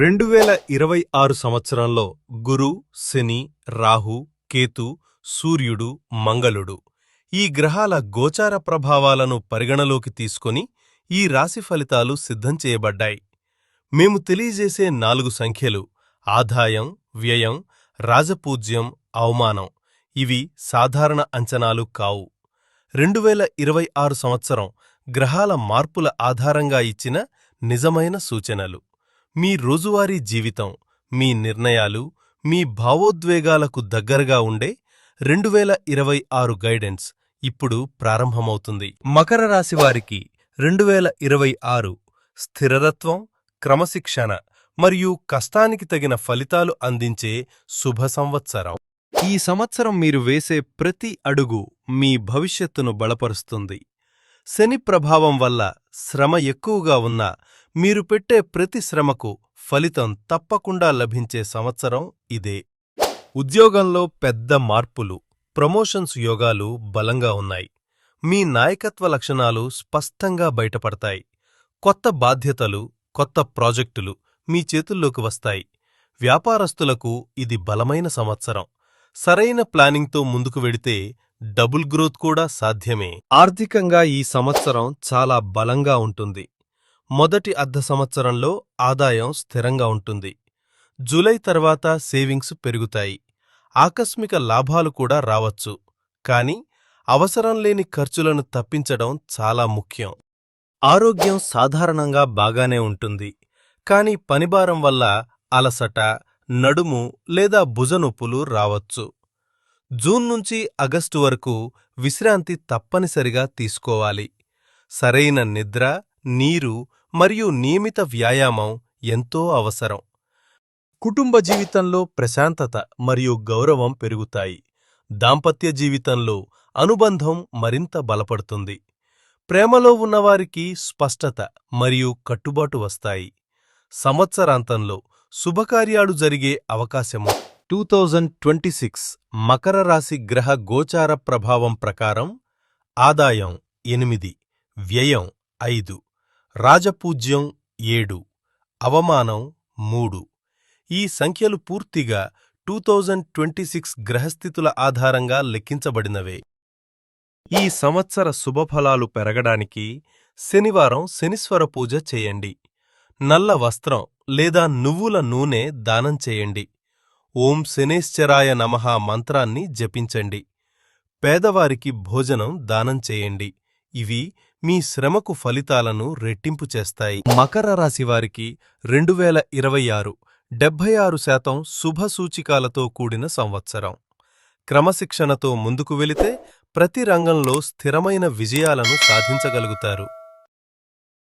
రెండు వేల ఇరవై ఆరు సంవత్సరంలో గురు శని రాహు కేతు సూర్యుడు మంగళుడు ఈ గ్రహాల గోచార ప్రభావాలను పరిగణలోకి తీసుకొని ఈ రాశి ఫలితాలు సిద్ధం చేయబడ్డాయి. మేము తెలియజేసే నాలుగు సంఖ్యలు ఆదాయం వ్యయం రాజపూజ్యం అవమానం ఇవి సాధారణ అంచనాలు కావు. రెండు వేల ఇరవై ఆరు సంవత్సరం గ్రహాల మార్పుల ఆధారంగా ఇచ్చిన నిజమైన సూచనలు. మీ రోజువారీ జీవితం మీ నిర్ణయాలు మీ భావోద్వేగాలకు దగ్గరగా ఉండే రెండు వేల ఇరవై ఆరు గైడెన్స్ ఇప్పుడు ప్రారంభమవుతుంది. మకర రాశి వారికి రెండు వేల ఇరవై ఆరు స్థిరతత్వం క్రమశిక్షణ మరియు కష్టానికి తగిన ఫలితాలు అందించే శుభ సంవత్సరం. ఈ సంవత్సరం మీరు వేసే ప్రతి అడుగు మీ భవిష్యత్తును బలపరుస్తుంది. శని ప్రభావం వల్ల శ్రమ ఎక్కువగా ఉన్నా మీరు పెట్టే ప్రతి శ్రమకు ఫలితం తప్పకుండా లభించే సంవత్సరం ఇదే. ఉద్యోగంలో పెద్ద మార్పులు ప్రమోషన్స్ యోగాలు బలంగా ఉన్నాయి. మీ నాయకత్వ లక్షణాలు స్పష్టంగా బయటపడతాయి. కొత్త బాధ్యతలు కొత్త ప్రాజెక్టులు మీ చేతుల్లోకి వస్తాయి. వ్యాపారస్తులకు ఇది బలమైన సంవత్సరం. సరైన ప్లానింగ్తో ముందుకు వెడితే డబుల్ గ్రోత్ కూడా సాధ్యమే. ఆర్థికంగా ఈ సంవత్సరం చాలా బలంగా ఉంటుంది. మొదటి అర్ధ సంవత్సరంలో ఆదాయం స్థిరంగా ఉంటుంది. జూలై తర్వాత సేవింగ్స్ పెరుగుతాయి. ఆకస్మిక లాభాలు కూడా రావచ్చు. కాని అవసరం లేని ఖర్చులను తప్పించడం చాలా ముఖ్యం. ఆరోగ్యం సాధారణంగా బాగానే ఉంటుంది. కాని పనిభారం వల్ల అలసట నడుము లేదా భుజనొప్పులు రావచ్చు. జూన్ నుంచి ఆగస్టు వరకు విశ్రాంతి తప్పనిసరిగా తీసుకోవాలి. సరైన నిద్ర నీరు మరియు నియమిత వ్యాయామం ఎంతో అవసరం. కుటుంబ జీవితంలో ప్రశాంతత మరియు గౌరవం పెరుగుతాయి. దాంపత్య జీవితంలో అనుబంధం మరింత బలపడుతుంది. ప్రేమలో ఉన్నవారికి స్పష్టత మరియు కట్టుబాటు వస్తాయి. సంవత్సరాంతంలో శుభకార్యాలు జరిగే అవకాశము two thousand twenty six Makar రాశి గ్రహ గోచార ప్రభావం ప్రకారం ఆదాయం ఎనిమిది వ్యయం ఐదు. రాజపూజ్యం ఏడు అవమానం మూడు. ఈ సంఖ్యలు పూర్తిగా టూ థౌజండ్ ట్వంటీ సిక్స్ గ్రహస్థితుల ఆధారంగా లెక్కించబడినవే. ఈ సంవత్సర శుభఫలాలు పెరగడానికి శనివారం శనిశ్వర పూజ చేయండి. నల్ల వస్త్రం లేదా నువ్వుల నూనె దానం చేయండి. ఓం శనేశ్చరాయ నమః మంత్రాన్ని జపించండి. పేదవారికి భోజనం దానం చేయండి. ఇవి మీ శ్రమకు ఫలితాలను రెట్టింపు చేస్తాయి. మకర రాశి వారికి రెండు వేల ఇరవై ఆరు డెబ్భై ఆరు శాతం శుభ సూచికాలతో కూడిన సంవత్సరం. క్రమశిక్షణతో ముందుకు వెళితే ప్రతి రంగంలో స్థిరమైన విజయాలను సాధించగలుగుతారు.